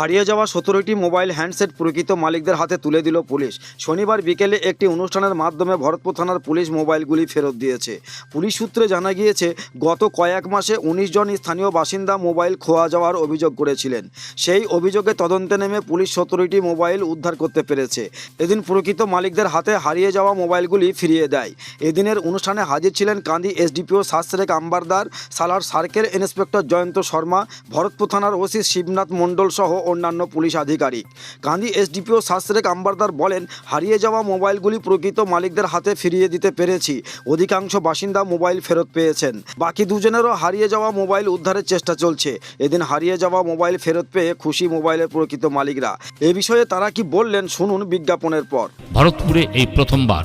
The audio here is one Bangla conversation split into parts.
হারিয়ে যাওয়া সতেরোটি মোবাইল হ্যান্ডসেট প্রকৃত মালিকদের হাতে তুলে দিল পুলিশ। শনিবার বিকেলে একটি অনুষ্ঠানের মাধ্যমে ভরতপুর থানার পুলিশ মোবাইলগুলি ফেরত দিয়েছে। পুলিশ সূত্রে জানা গিয়েছে, গত কয়েক মাসে উনিশ জন স্থানীয় বাসিন্দা মোবাইল খোয়া যাওয়ার অভিযোগ করেছিলেন। সেই অভিযোগে তদন্তে নেমে পুলিশ সতেরোটি মোবাইল উদ্ধার করতে পেরেছে। এদিন প্রকৃত মালিকদের হাতে হারিয়ে যাওয়া মোবাইলগুলি ফিরিয়ে দেয়। এদিনের অনুষ্ঠানে হাজির ছিলেন কান্দি এসডিপিও শাস্ত্রেক আম্বারদার, সালার সার্কেল ইন্সপেক্টর জয়ন্ত শর্মা, ভরতপুর থানার ওসি শিবনাথ মণ্ডল সহ অন্যান্য পুলিশ আধিকারিক। কান্দি এসডিপিও শাস্ত্রেক আম্বারদার বলেন, হারিয়ে যাওয়া মোবাইলগুলি প্রকৃত মালিকদের হাতে ফিরিয়ে দিতে পেরেছি। অধিকাংশ বাসিন্দা মোবাইল ফেরত পেয়েছেন। বাকি দুজনেরও হারিয়ে যাওয়া মোবাইল উদ্ধারের চেষ্টা চলছে। এদিন হারিয়ে যাওয়া মোবাইল ফেরত পেয়ে খুশি মোবাইলের প্রকৃত মালিকরা। এ বিষয়ে তারা কি বললেন, শুনুন বিজ্ঞাপনের পর। ভারতপুরে এই প্রথমবার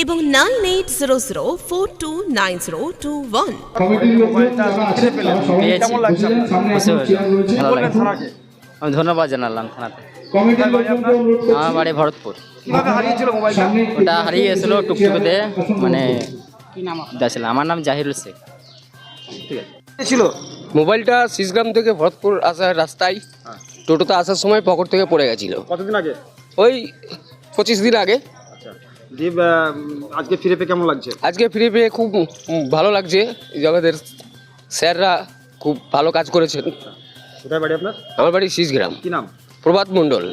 এবং nine eight zero zero four two nine zero two one. ধন্যবাদ জানালাম থানাতে। আমার বাড়ি ভরতপুর? কীভাবে ওটা হারিয়ে গেছিল টুকটুকিতে মানে আমার নাম জাহিরুল শেখ। ঠিক আছে। ছিল। মোবাইলটা শিসগ্রাম থেকে ভরতপুর আসার রাস্তায় টোটোতে আসার সময় পকেট থেকে পড়ে গেছিল। কতদিন আগে? ওই পঁচিশ দিন আগে। আচ্ছা আজকে ফিরে পেয়ে কেমন লাগছে? আজকে ফিরে পেয়ে খুব ভালো লাগছে। এই জগতের স্যাররা খুব ভালো কাজ করেছেন। কোথায় বাড়ি আপনার? আমার বাড়ি শিসগ্রাম কি নাম? প্রভাত মণ্ডল।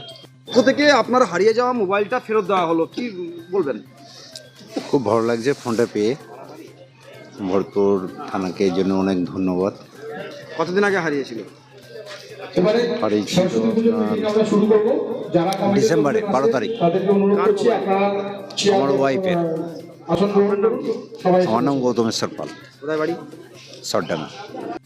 কোথা থেকে আপনার হারিয়ে যাওয়া মোবাইলটা ফেরত দেওয়া হলো? কি বলবেন? খুব ভালো লাগছে ফোনটা পেয়ে। ভরপুর থানাকে এই জন্য অনেক ধন্যবাদ। কতদিন আগে হারিয়েছিল? ডিসেম্বরে বারো তারিখ। আমার ওয়াইফের আমার নাম গৌতমেশ্বর পাল। কোথায় বাড়ি? সরডাঙ্গা